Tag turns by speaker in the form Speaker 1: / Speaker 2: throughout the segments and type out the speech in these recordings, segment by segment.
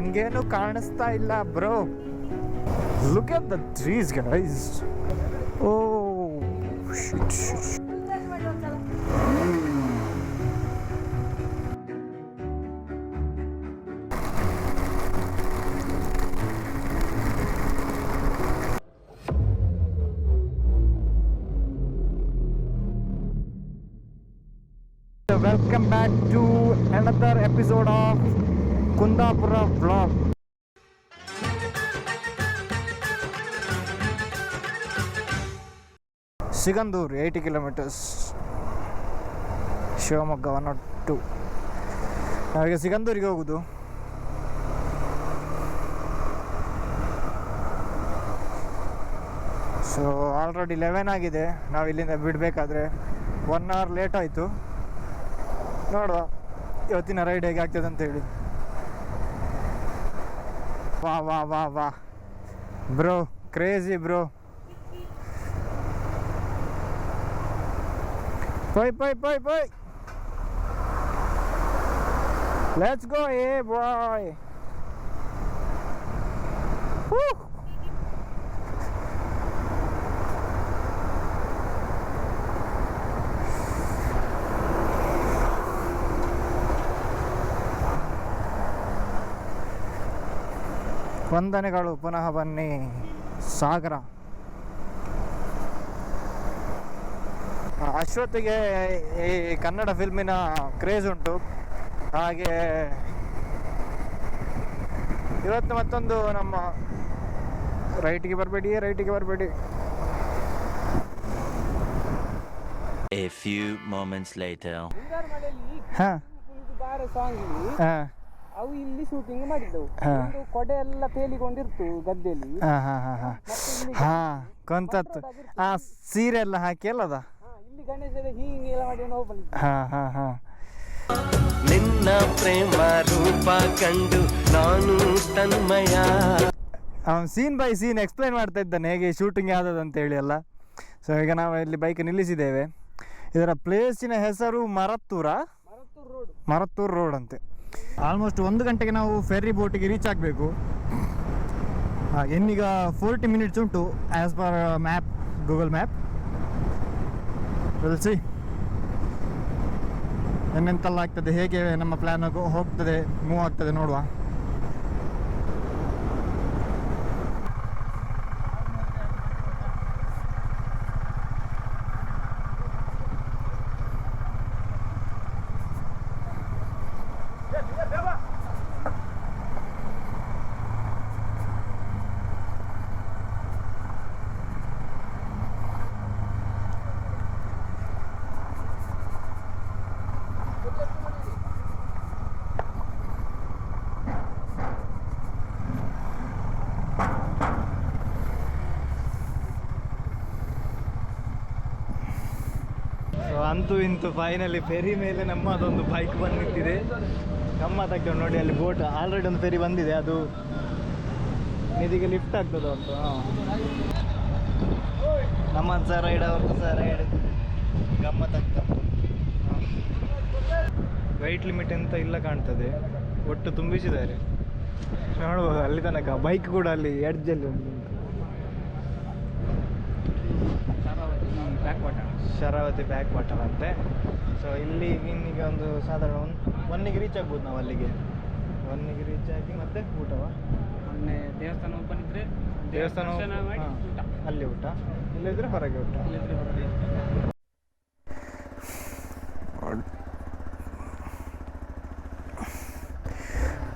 Speaker 1: ನನ್ಗೇನು ಕಾಣಿಸ್ತಾ ಇಲ್ಲ bro look at the trees guys oh shit shit Welcome back to another episode of Kundapura block. Sigandur eighty kilometres. Shivamogga one naught two ನಾವೀಗ ಸಿಗಂದೂರಿಗೆ ಹೋಗುದು. So already eleven ಆಗಿದೆ. ನಾವು ಇಲ್ಲಿಂದ ಬಿಡಬೇಕಾದ್ರೆ ಒನ್ ಅವರ್ ಲೇಟ್ ಆಯಿತು. ನೋಡುವ, ಇವತ್ತಿನ ರೈಡ್ ಹೇಗೆ ಆಗ್ತದೆ ಅಂತ ಹೇಳಿ Wow, wow, wow, wow. Bro, crazy, bro. Boy, boy, boy, boy. Let's go, eh, boy. ವಂದನೆಗಳು. ಪುನಃ ಬನ್ನಿ. ಸಾಗರ. ಆ, ಅಶ್ವತ್ಥಿಗೆ ಈ ಕನ್ನಡ ಫಿಲ್ಮಿನ ಕ್ರೇಜ್ ಉಂಟು. ಹಾಗೆ ಇವತ್ತು ಮತ್ತೊಂದು ನಮ್ಮ ರೈಟಿಗೆ ಬರಬೇಡಿ ರೈಟಿಗೆ ಬರಬೇಡಿ.
Speaker 2: A few moments later.
Speaker 3: ಮುಂಗಾರು ಅವು ಇಲ್ಲಿ ಶೂಟಿಂಗ್ ಮಾಡಿದ್ದವು. ಒಂದು ಕೊಡೆ ಎಲ್ಲ ತೇಲಿಕೊಂಡಿರ್ತು ಗದ್ದೆಯಲ್ಲಿ
Speaker 1: ಹಾಂ ಹಾಂ ಹಾಂ ಹಾಂ. ಹಾಂ ಕೊಂತತ್ತು. ಆ ಸೀರೆ ಎಲ್ಲ ಹಾಕಿ ಅಲ್ಲದ
Speaker 3: ಹಾ, ಇಲ್ಲಿ ಹೀಗೆಲ್ಲ ಮಾಡಿ ನಾವು ಬಂದಿದ್ದು
Speaker 1: ಹಾಂ ಹಾಂ ಹಾಂ.
Speaker 4: ನಿನ್ನ ಪ್ರೇಮ ರೂಪ ಕಂಡು ನಾನು ತನ್ಮಯ.
Speaker 1: ಅವನು ಸೀನ್ ಬೈ ಸೀನ್ ಎಕ್ಸ್ಪ್ಲೈನ್ ಮಾಡ್ತಾ ಇದ್ದಾನೆ ಹೇಗೆ ಶೂಟಿಂಗ್ ಯಾವ್ದು ಅಂತ ಹೇಳಿ ಅಲ್ಲ ಸೊ ಈಗ ನಾವು ಇಲ್ಲಿ ಬೈಕ್ ನಿಲ್ಲಿಸಿದ್ದೇವೆ. ಇದರ ಪ್ಲೇಸಿನ ಹೆಸರು ಮರತ್ತೂರ?
Speaker 3: ಮರತ್ತೂರು ರೋಡ್
Speaker 1: ಮರತ್ತೂರು ರೋಡ್ ಅಂತೆ. ಆಲ್ಮೋಸ್ಟ್ ಒಂದು ಗಂಟೆಗೆ ನಾವು ಫೆರ್ರಿ ಬೋಟಿಗೆ ರೀಚ್ ಆಗಬೇಕು. ಇನ್ನೀಗ ಫೋರ್ಟಿ ಮಿನಿಟ್ಸ್ ಉಂಟು as per map Google map see ಎಂತೆಲ್ಲ ಆಗ್ತದೆ, ಹೇಗೆ ನಮ್ಮ ಪ್ಲ್ಯಾನ್ ಹೋಗ್ತದೆ ಮೂವ್ ಆಗ್ತದೆ ನೋಡುವ. ಸೊ ಅಂತೂ ಇಂತೂ ಫೈನಲಿ ಫೆರಿ ಮೇಲೆ ನಮ್ಮದೊಂದು ಬೈಕ್ ಬಂದು ನಿಂತಿದೆ ಗಮ್ಮತ್ತಾಗ್ತದೆ ನೋಡಿ, ಅಲ್ಲಿ ಬೋಟ್ ಆಲ್ರೆಡಿ ಒಂದು ಫೆರಿ ಬಂದಿದೆ. ಅದು ನಿಧಿಗೆ ಲಿಫ್ಟ್ ಆಗ್ತದೆ ಅಂತ ನಮ್ಮ ಸಹ ರೈಡ್ ಅವ್ರದ್ದು ಸಹ ರೈಡ್ ಗಮ್ಮತ್ತಾಗ್ತದೆ ವೈಟ್ ಲಿಮಿಟ್ ಅಂತ ಇಲ್ಲ ಕಾಣ್ತದೆ. ಒಟ್ಟು ತುಂಬಿಸಿದ್ದಾರೆ. ನೋಡ್ಬೋದು, ಅಲ್ಲಿ ತನಕ. ಬೈಕ್ ಕೂಡ ಅಲ್ಲಿ ಎಡ್ಜಲ್ಲಿ ಉಂಟು.
Speaker 3: Back water
Speaker 1: Sharavathi back water ಅಂತೆ. ಸೊ ಇಲ್ಲಿ ಇನ್ನೀಗ ಒಂದು ಸಾಧಾರಣ ಒಂದು ಒನ್ನಿಗೆ ರೀಚ್ ಆಗ್ಬೋದು ನಾವು ಅಲ್ಲಿಗೆ. ಒನ್ನಿಗೆ ರೀಚ್ ಆಗಿ ಮತ್ತೆ ಊಟವ?
Speaker 3: ಮೊನ್ನೆ ದೇವಸ್ಥಾನ ಓಪನ್ ಇದ್ರೆ
Speaker 1: ದೇವಸ್ಥಾನ ಅಲ್ಲಿ ಊಟ. ಇಲ್ಲಿದ್ರೆ ಹೊರಗೆ ಊಟ.
Speaker 3: ಇಲ್ಲಿದ್ರೆ ಹೊರಗೆ.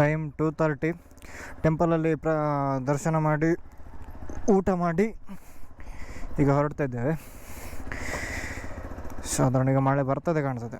Speaker 1: ಟೈಮ್ ಟೂ ತರ್ಟಿ ಟೆಂಪಲಲ್ಲಿ ಪ್ರ ದರ್ಶನ ಮಾಡಿ ಊಟ ಮಾಡಿ ಈಗ ಹೊರಡ್ತಾ ಇದ್ದೇವೆ. ಸಾಧಾರಣ ಈಗ ಮಳೆ ಬರ್ತದೆ ಕಾಣಿಸುತ್ತೆ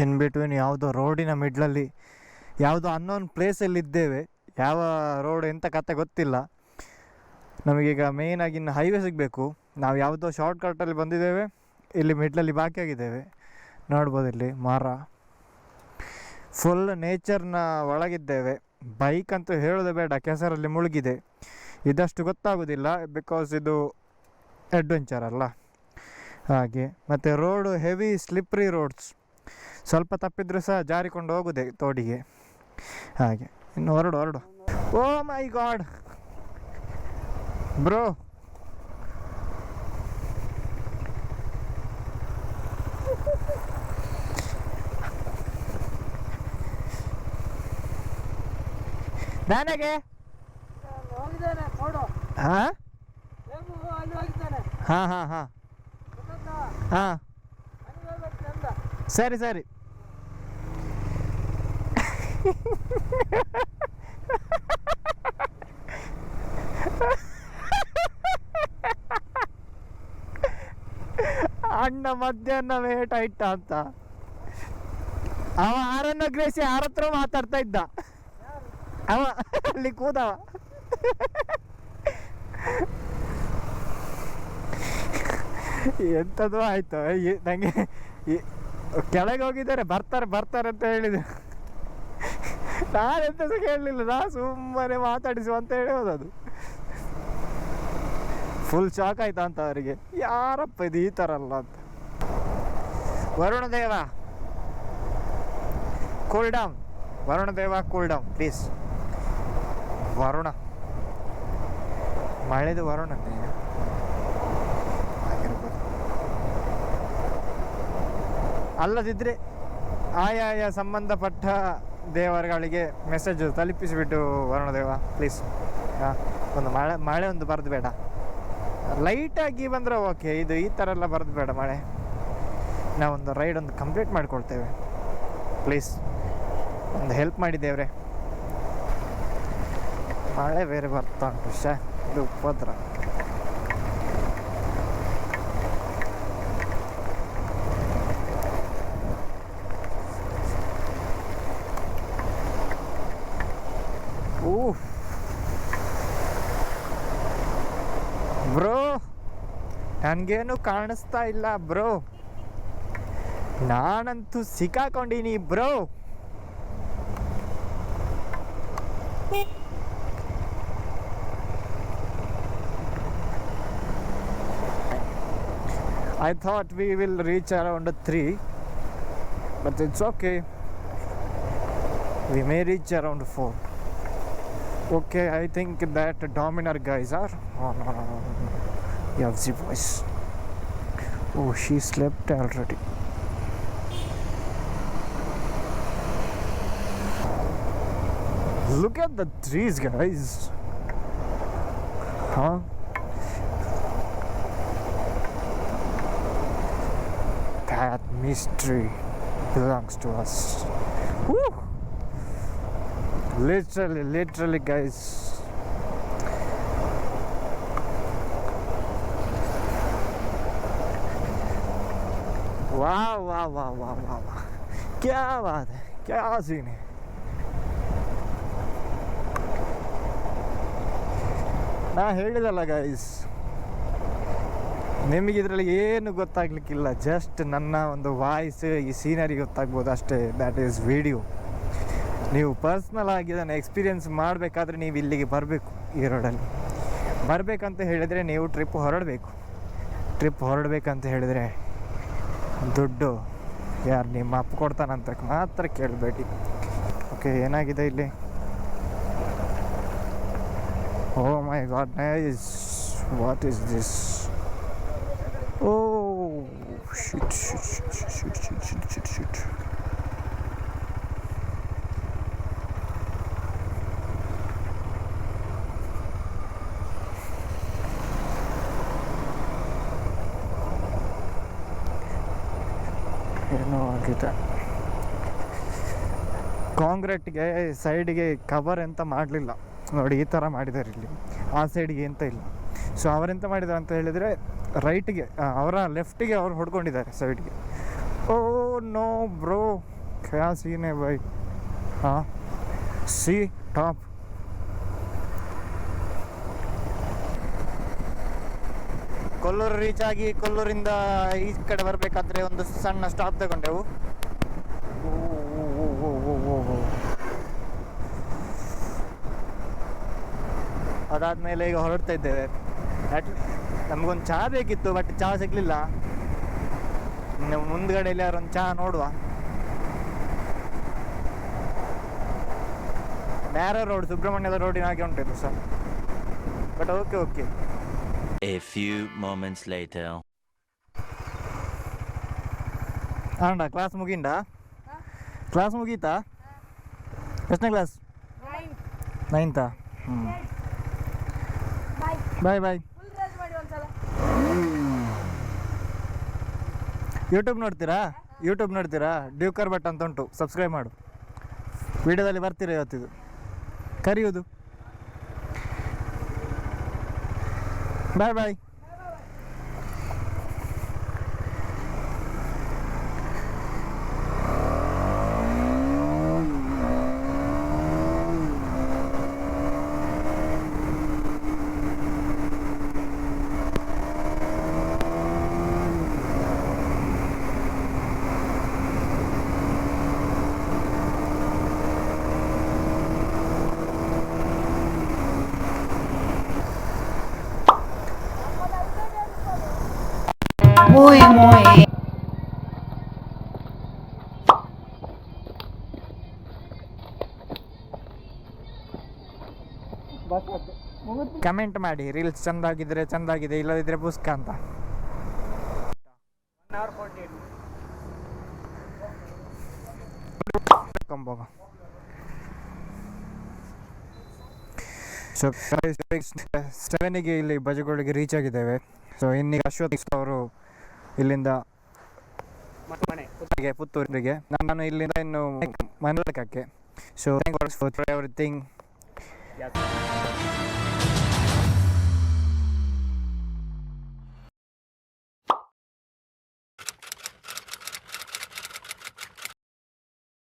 Speaker 1: ಇನ್ ಬಿಟ್ವೀನ್ ಯಾವುದೋ ರೋಡಿನ ಮಿಡ್ಲಲ್ಲಿ ಯಾವುದೋ ಅನ್ನೋನ್ ಪ್ಲೇಸಲ್ಲಿ ಇದ್ದೇವೆ. ಯಾವ ರೋಡ್ ಎಂತ ಕತೆ ಗೊತ್ತಿಲ್ಲ. ನಮಗೀಗ ಮೇಯ್ನಾಗಿ ಇನ್ನು ಹೈವೇ ಸಿಗಬೇಕು. ನಾವು ಯಾವುದೋ ಶಾರ್ಟ್ ಕಟ್ಟಲ್ಲಿ ಬಂದಿದ್ದೇವೆ. ಇಲ್ಲಿ ಮಿಡ್ಲಲ್ಲಿ ಬಾಕಿ ಆಗಿದ್ದೇವೆ. ನೋಡ್ಬೋದು ಇಲ್ಲಿ ಮರ. ಫುಲ್ ನೇಚರ್ನ ಒಳಗಿದ್ದೇವೆ. ಬೈಕ್ ಅಂತೂ ಹೇಳೋದೇ ಬೇಡ, ಕೆಸರಲ್ಲಿ ಮುಳುಗಿದೆ. ಇದಷ್ಟು ಗೊತ್ತಾಗೋದಿಲ್ಲ ಬಿಕಾಸ್ ಇದು ಅಡ್ವೆಂಚರ್ ಅಲ್ಲ. ಹಾಗೆ, ಮತ್ತು ರೋಡು ಹೆವಿ ಸ್ಲಿಪ್ರಿ ರೋಡ್ಸ್ ಸ್ವಲ್ಪ ತಪ್ಪಿದ್ರೂ ಸಹ ಜಾರಿಕೊಂಡು ಹೋಗುದೆ ತೋಡಿಗೆ. ಹಾಗೆ. ಇನ್ನು ಹೊರಡು ಹೊರಡು. Oh my god. ಬ್ರೋ. ನನಗೆ? ಹಾ ಹಾ ಹಾ. ಹಾ. ಹಾ ಸರಿ ಸರಿ. ಅಣ್ಣ ಮಧ್ಯಾಹ್ನ ವೇಟ ಇಟ್ಟ ಅಂತ. ಅವ ಆರನ್ನ ಗ್ರೇಸಿ ಯಾರ ಹತ್ರ ಮಾತಾಡ್ತಾ ಇದ್ದ? ಅವ, ಅಲ್ಲಿ ಕೂದವ. ಎಂಥದ್ದು ಆಯ್ತು. ನಂಗೆ ಕೆಳಗೆ ಹೋಗಿದ್ದಾರೆ, ಬರ್ತಾರೆ ಬರ್ತಾರೆ ಅಂತ ಹೇಳಿದೆ ಎಂತ ಸಹ ಕೇಳಲಿಲ್ಲ. ನಾ ಸುಮ್ಮನೆ ಮಾತಾಡಿಸು ಅಂತ ಹೇಳಿ ಹೋದದು ಫುಲ್ ಶಾಕ್ ಆಯ್ತಾ ಅಂತ ಅವರಿಗೆ. ಯಾರಪ್ಪ ಇದು ಈ ಥರ ಅಲ್ಲ ಅಂತ. ವರುಣ ದೇವ. Cool down Varuna Deva cool down please Varuna. ಮಳೆದು Varuna ಅಲ್ಲದಿದ್ರೆ ಅಲ್ಲದಿದ್ದರೆ ಆಯಾಯ ಸಂಬಂಧಪಟ್ಟ ದೇವರುಗಳಿಗೆ ಮೆಸೇಜ್ ತಲುಪಿಸಿಬಿಟ್ಟು ವರುಣದೇವ ಪ್ಲೀಸ್ ಹಾಂ, ಒಂದು ಮಳೆ ಮಳೆ ಒಂದು ಬರೆದು ಬೇಡ. ಲೈಟಾಗಿ ಬಂದರೆ ಓಕೆ ಇದು ಈ ಥರ ಎಲ್ಲ ಬರೆದು ಬೇಡ ಮಳೆ. ನಾವೊಂದು ರೈಡ್ ಒಂದು ಕಂಪ್ಲೀಟ್ ಮಾಡಿಕೊಳ್ತೇವೆ. ಪ್ಲೀಸ್ ಒಂದು ಹೆಲ್ಪ್ ಮಾಡಿದ್ದೇವ್ರೆ ಮಳೆ ಬೇರೆ ಬರ್ತಾ ಉಂಟು ಶಾ ಇದು ಉಪದ್ರ. ನನಗೇನು ಕಾಣಿಸ್ತಾ ಇಲ್ಲ, ಬ್ರೋ. ನಾನಂತೂ ಸಿಕ್ಕಾಕೊಂಡಿನಿ, bro. I thought we will reach around three but it's okay we may reach around four okay I think that Dominar guys are on the voice. Oh, she slept already. Look at the trees, guys. Huh? That mystery belongs to us. Woo! Literally, literally, guys. वाह वाह वाह वाह वाह वाह क्या बात है क्या सीन है ನಾ ಹೇಳಿದಲ್ಲ ಗೈಸ್ ನಿಮಗೆ ಇದರಲ್ಲಿ ಏನು ಗೊತ್ತಾಗ್ಲಿಕ್ಕಿಲ್ಲ ಜಸ್ಟ್ ನನ್ನ ಒಂದು ವಾಯ್ಸ್ ಈ ಸೀನರಿ ಗೊತ್ತಾಗ್ಬೋದು ಅಷ್ಟೇ ದ್ಯಾಟ್ ಈಸ್ ವಿಡಿಯೋ ನೀವು ಪರ್ಸ್ನಲ್ ಆಗಿ ಅದನ್ನು ಎಕ್ಸ್ಪೀರಿಯನ್ಸ್ ಮಾಡಬೇಕಾದ್ರೆ ನೀವು ಇಲ್ಲಿಗೆ ಬರಬೇಕು ಈ ರೋಡಲ್ಲಿ ಬರಬೇಕಂತ ಹೇಳಿದರೆ ನೀವು ಟ್ರಿಪ್ ಹೊರಡಬೇಕು ಟ್ರಿಪ್ ಹೊರಡಬೇಕಂತ ಹೇಳಿದರೆ ದುಡ್ಡು. ಯಾರು ನಿಮ್ಮ ಅಪ್ಪ ಕೊಡ್ತಾನಂತ ಮಾತ್ರ ಕೇಳಬೇಡಿ. ಓಕೆ ಏನಾಗಿದೆ ಇಲ್ಲಿ? ಓ my god nice what is this oh shit shit shit shit shit shit shit shit ಆಗಿದೆ ಕಾಂಕ್ರೀಟ್ಗೆ ಸೈಡ್ಗೆ ಕವರ್ ಎಂತ ಮಾಡಲಿಲ್ಲ. ನೋಡಿ, ಈ ಥರ ಮಾಡಿದ್ದಾರೆ ಇಲ್ಲಿ. ಆ ಸೈಡ್ಗೆ ಎಂತ ಇಲ್ಲ. ಸೊ ಅವರೆಂತ ಮಾಡಿದ್ದಾರೆ ಅಂತ ಹೇಳಿದರೆ ರೈಟ್ಗೆ ಅವರ ಲೆಫ್ಟಿಗೆ ಅವ್ರು ಹೊಡ್ಕೊಂಡಿದ್ದಾರೆ ಸೈಡ್ಗೆ ಓ ನೋ ಬ್ರೋ ಕ್ಯಾ ಸೀನೆ ಬೈ ಹಾಂ ಸಿ ಟಾಪ್ ಕೊಲ್ಲೂರು ರೀಚ್ ಆಗಿ ಕೊಲ್ಲೂರಿಂದ ಈ ಕಡೆ ಬರಬೇಕಾದ್ರೆ ಒಂದು ಸಣ್ಣ ಸ್ಟಾಪ್ ತಗೊಂಡೆವು. ಅದಾದ್ಮೇಲೆ ಈಗ ಹೊರಡ್ತಾ ಇದ್ದೇವೆ. ಅಟ್ ನಮಗೊಂದು ಚಹಾ ಬೇಕಿತ್ತು ಬಟ್ ಚಹಾ ಸಿಗ್ಲಿಲ್ಲ. ಮುಂದ್ಗಡೆಯಲ್ಲಿ ಮುಂದ್ಗಡೆ ಯಾರು ಒಂದು ಚಹಾ ನೋಡುವ. ನ್ಯಾರೋ ರೋಡ್ ಸುಬ್ರಹ್ಮಣ್ಯದ ರೋಡಿನ ಹಾಗೆ ಉಂಟು sir but okay okay
Speaker 2: A few moments later.
Speaker 1: ಆಂಡ ಕ್ಲಾಸ್ ಮುಗಿಂಡ? ಕ್ಲಾಸ್ ಮುಗೀತಾ? ಎಷ್ಟನೇ ಕ್ಲಾಸ್ ನೈನ್ತಾ ಹ್ಞೂ ಬಾಯ್ ಬಾಯ್ ಯೂಟ್ಯೂಬ್ ನೋಡ್ತೀರಾ? ಯೂಟ್ಯೂಬ್ ನೋಡ್ತೀರಾ? ಡ್ಯೂಕರ್ ಬಟ್ ಅಂತ ಉಂಟು ಸಬ್ಸ್ಕ್ರೈಬ್ ಮಾಡು. ವಿಡಿಯೋದಲ್ಲಿ ಬರ್ತೀರಾ ಇವತ್ತಿದು? ಕರೆಯುವುದು ಬಾಯ್ ಬಾಯ್
Speaker 5: Muy.
Speaker 1: ಕಮೆಂಟ್ ಮಾಡಿ ರೀಲ್ಸ್ ಚಂದಾಗಿದ್ರೆ ಚಂದಾಗಿದೆ, ಇಲ್ಲದಿದ್ರೆ ಪುಸ್ತಕ ಅಂತ. ಸೊ ಸೆವೆನಿಗೆ ಇಲ್ಲಿ ಬಜಗೋಳಿಗೆ ರೀಚ್ ಆಗಿದ್ದೇವೆ. ಸೊ ಇನ್ನೀಗ ಅಶ್ವಥ್ ಅವರು ಇಲ್ಲಿಂದ ಪುತ್ತೂರಿಗೆ ಪುತ್ತೂರಿಗೆ. ನಾನು ಇಲ್ಲಿಂದ ಇನ್ನು ಮನೆ ಸೊ ಥ್ಯಾಂಕ್ ಫಾರ್ ಎವ್ರಿಥಿಂಗ್